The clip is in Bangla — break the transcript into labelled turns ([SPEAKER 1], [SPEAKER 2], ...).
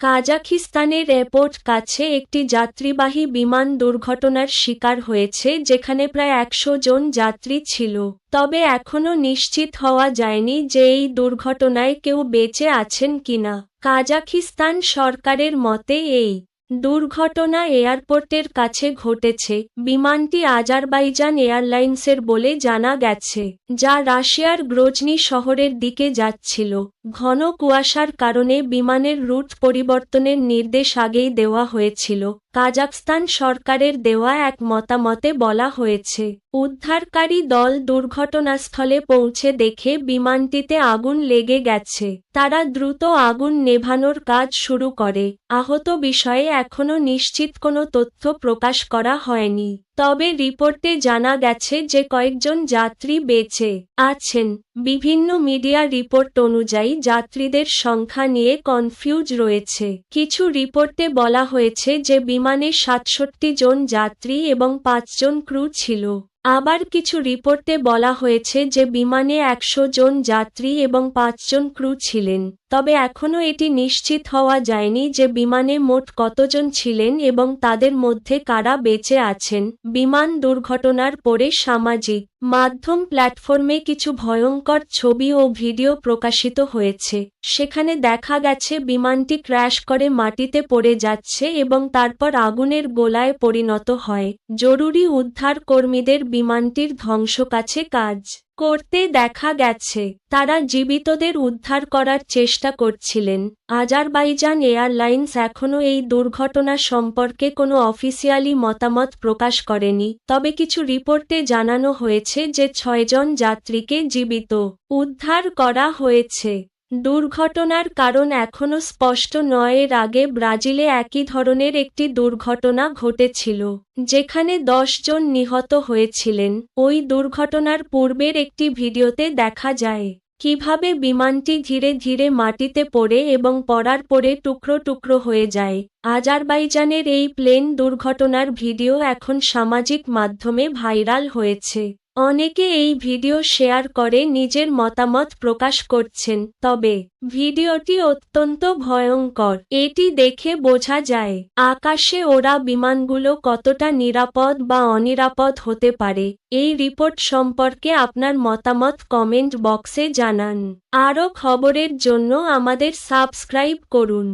[SPEAKER 1] কাজাখিস্তানের এয়ারপোর্ট কাছে একটি যাত্রীবাহী বিমান দুর্ঘটনার শিকার হয়েছে, যেখানে প্রায় একশো জন যাত্রী ছিল। তবে এখনও নিশ্চিত হওয়া যায়নি যে এই দুর্ঘটনায় কেউ বেঁচে আছেন কিনা। কাজাখিস্তান সরকারের মতে এই দুর্ঘটনা এয়ারপোর্টের কাছে ঘটেছে। বিমানটি আজারবাইজান এয়ারলাইন্সের বলে জানা গেছে, যা রাশিয়ার গ্রোজনি শহরের দিকে যাচ্ছিল। ঘন কুয়াশার কারণে বিমানের রুট পরিবর্তনের নির্দেশ আগেই দেওয়া হয়েছিল। কাজাখস্তান সরকারের দেওয়া এক মতামতে বলা হয়েছে, উদ্ধারকারী দল দুর্ঘটনাস্থলে পৌঁছে দেখে বিমানটিতে আগুন লেগে গেছে, তারা দ্রুত আগুন নেভানোর কাজ শুরু করে, আহত বিষয়ে এখনও নিশ্চিত কোনো তথ্য প্রকাশ করা হয়নি, তবে রিপোর্টে জানা গেছে যে কয়েকজন যাত্রী বেঁচে আছেন, বিভিন্ন মিডিয়া রিপোর্ট অনুযায়ী যাত্রীদের সংখ্যা নিয়ে কনফিউজ রয়েছে, কিছু রিপোর্টে বলা হয়েছে যে বিমানে সাতষট্টি জন যাত্রী এবং পাঁচজন ক্রু ছিল। আবার কিছু রিপোর্টে বলা হয়েছে যে বিমানে একশো জন যাত্রী এবং পাঁচজন ক্রু ছিলেন, তবে এখনও এটি নিশ্চিত হওয়া যায়নি যে বিমানে মোট কতজন ছিলেন এবং তাদের মধ্যে কারা বেঁচে আছেন। বিমান দুর্ঘটনার পরে সামাজিক মাধ্যম প্ল্যাটফর্মে কিছু ভয়ঙ্কর ছবি ও ভিডিও প্রকাশিত হয়েছে। সেখানে দেখা গেছে বিমানটি ক্র্যাশ করে মাটিতে পড়ে যাচ্ছে এবং তারপর আগুনের গোলায় পরিণত হয়। জরুরি উদ্ধার কর্মীদের বিমানটির ধ্বংস কাছে কাজ করতে দেখা গেছে। তারা জীবিতদের উদ্ধার করার চেষ্টা করছিলেন। আজারবাইজান এয়ারলাইন্স এখনও এই দুর্ঘটনা সম্পর্কে কোনো অফিসিয়ালি মতামত প্রকাশ করেনি। তবে কিছু রিপোর্টে জানানো হয়েছে যে ছয়জন যাত্রীকে জীবিত উদ্ধার করা হয়েছে। দুর্ঘটনার কারণ এখনও স্পষ্ট নয়। এর আগে ব্রাজিলে একই ধরনের একটি দুর্ঘটনা ঘটেছিল, যেখানে জন নিহত হয়েছিলেন। ওই দুর্ঘটনার পূর্বের একটি ভিডিওতে দেখা যায়, কীভাবে বিমানটি ধীরে ধীরে মাটিতে পড়ে এবং পড়ার পরে টুকরো টুকরো হয়ে যায়। আজারবাইজানের এই প্লেন দুর্ঘটনার ভিডিও এখন সামাজিক মাধ্যমে ভাইরাল হয়েছে। অনেকে এই ভিডিও শেয়ার করে নিজের মতামত প্রকাশ করছেন, তবে ভিডিওটি অত্যন্ত ভয়ঙ্কর। এটি দেখে বোঝা যায়, আকাশে ওরা বিমানগুলো কতটা নিরাপদ বা অনিরাপদ হতে পারে। এই রিপোর্ট সম্পর্কে আপনার মতামত কমেন্ট বক্সে জানান। আরও খবরের জন্য আমাদের সাবস্ক্রাইব করুন।